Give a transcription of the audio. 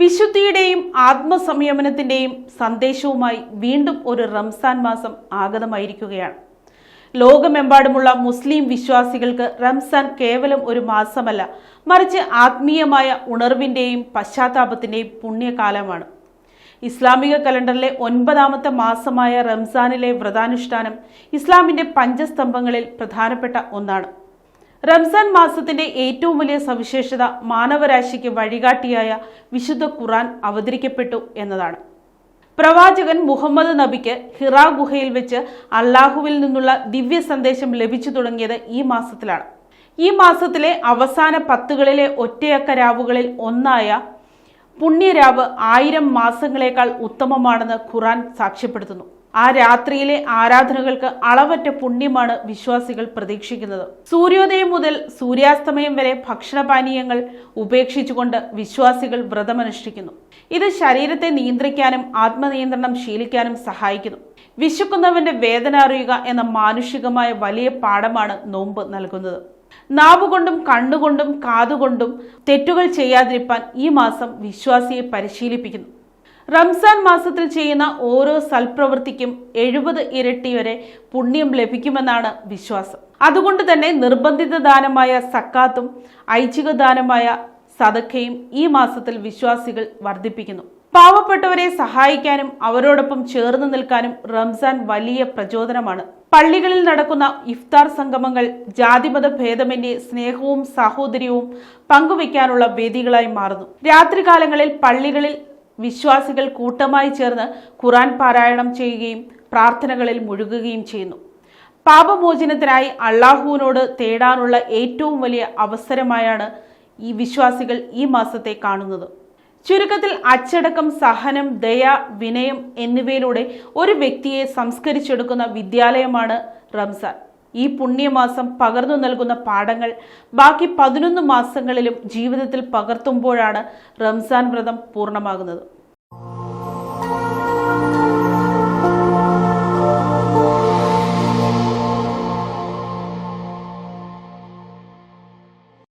വിശുദ്ധിയുടെയും ആത്മസംയമനത്തിന്റെയും സന്ദേശവുമായി വീണ്ടും ഒരു റംസാൻ മാസം ആഗതമായിരിക്കുകയാണ്. ലോകമെമ്പാടുമുള്ള മുസ്ലിം വിശ്വാസികൾക്ക് റംസാൻ കേവലം ഒരു മാസമല്ല മറിച്ച് ആത്മീയമായ ഉണർവിന്റെയും പശ്ചാത്താപത്തിന്റെയും പുണ്യകാലമാണ്. ഇസ്ലാമിക കലണ്ടറിലെ ഒൻപതാമത്തെ മാസമായ റംസാനിലെ വ്രതാനുഷ്ഠാനം ഇസ്ലാമിന്റെ പഞ്ചസ്തംഭങ്ങളിൽ പ്രധാനപ്പെട്ട ഒന്നാണ്. റംസാൻ മാസത്തിന്റെ ഏറ്റവും വലിയ സവിശേഷത മാനവരാശിക്ക് വഴികാട്ടിയായ വിശുദ്ധ ഖുറാൻ അവതരിക്കപ്പെട്ടു എന്നതാണ്. പ്രവാചകൻ മുഹമ്മദ് നബിക്ക് ഹിറ ഗുഹയിൽ വെച്ച് അള്ളാഹുവിൽ നിന്നുള്ള ദിവ്യ സന്ദേശം ലഭിച്ചു തുടങ്ങിയത് ഈ മാസത്തിലാണ്. ഈ മാസത്തിലെ അവസാന പത്തുകളിലെ ഒറ്റയക്ക രാവുകളിൽ ഒന്നായ പുണ്യരാവ് ആയിരം മാസങ്ങളേക്കാൾ ഉത്തമമാണെന്ന് ഖുറാൻ സാക്ഷ്യപ്പെടുത്തുന്നു. ആ രാത്രിയിലെ ആരാധനകൾക്ക് അളവറ്റ പുണ്യമാണ് വിശ്വാസികൾ പ്രതീക്ഷിക്കുന്നത്. സൂര്യോദയം മുതൽ സൂര്യാസ്തമയം വരെ ഭക്ഷണപാനീയങ്ങൾ ഉപേക്ഷിച്ചുകൊണ്ട് വിശ്വാസികൾ വ്രതമനുഷ്ഠിക്കുന്നു. ഇത് ശരീരത്തെ നിയന്ത്രിക്കാനും ആത്മനിയന്ത്രണം ശീലിക്കാനും സഹായിക്കുന്നു. വിശക്കുന്നവന്റെ വേദന അറിയുക എന്ന മാനുഷികമായ വലിയ പാഠമാണ് നോമ്പ് നൽകുന്നത്. നാവുകൊണ്ടും കണ്ണുകൊണ്ടും കാതുകൊണ്ടും തെറ്റുകൾ ചെയ്യാതിരിക്കാൻ ഈ മാസം വിശ്വാസിയെ പരിശീലിപ്പിക്കുന്നു. റംസാൻ മാസത്തിൽ ചെയ്യുന്ന ഓരോ സൽപ്രവൃത്തിക്കും എഴുപത് ഇരട്ടി വരെ പുണ്യം ലഭിക്കുമെന്നാണ് വിശ്വാസം. അതുകൊണ്ട് തന്നെ നിർബന്ധിത ദാനമായ സക്കാത്തും ഐച്ഛിക ദാനമായ സദക്കയും ഈ മാസത്തിൽ വിശ്വാസികൾ വർദ്ധിപ്പിക്കുന്നു. പാവപ്പെട്ടവരെ സഹായിക്കാനും അവരോടൊപ്പം ചേർന്ന് നിൽക്കാനും റംസാൻ വലിയ പ്രചോദനമാണ്. പള്ളികളിൽ നടക്കുന്ന ഇഫ്താർ സംഗമങ്ങൾ ജാതിമത ഭേദമന്യേ സ്നേഹവും സാഹോദര്യവും പങ്കുവയ്ക്കാനുള്ള വേദികളായി മാറുന്നു. രാത്രികാലങ്ങളിൽ പള്ളികളിൽ വിശ്വാസികൾ കൂട്ടമായി ചേർന്ന് ഖുറാൻ പാരായണം ചെയ്യുകയും പ്രാർത്ഥനകളിൽ മുഴുകുകയും ചെയ്യുന്നു. പാപമോചനത്തിനായി അള്ളാഹുവിനോട് തേടാനുള്ള ഏറ്റവും വലിയ അവസരമായാണ് ഈ വിശ്വാസികൾ ഈ മാസത്തെ കാണുന്നത്. ചുരുക്കത്തിൽ അച്ചടക്കം സഹനം ദയ വിനയം എന്നിവയിലൂടെ ഒരു വ്യക്തിയെ സംസ്കരിച്ചെടുക്കുന്ന വിദ്യാലയമാണ് റംസാൻ. ഈ പുണ്യമാസം പകർന്നു നൽകുന്ന പാഠങ്ങൾ ബാക്കി പതിനൊന്ന് മാസങ്ങളിലും ജീവിതത്തിൽ പകർത്തുമ്പോഴാണ് റംസാൻ വ്രതം പൂർണമാകുന്നത്.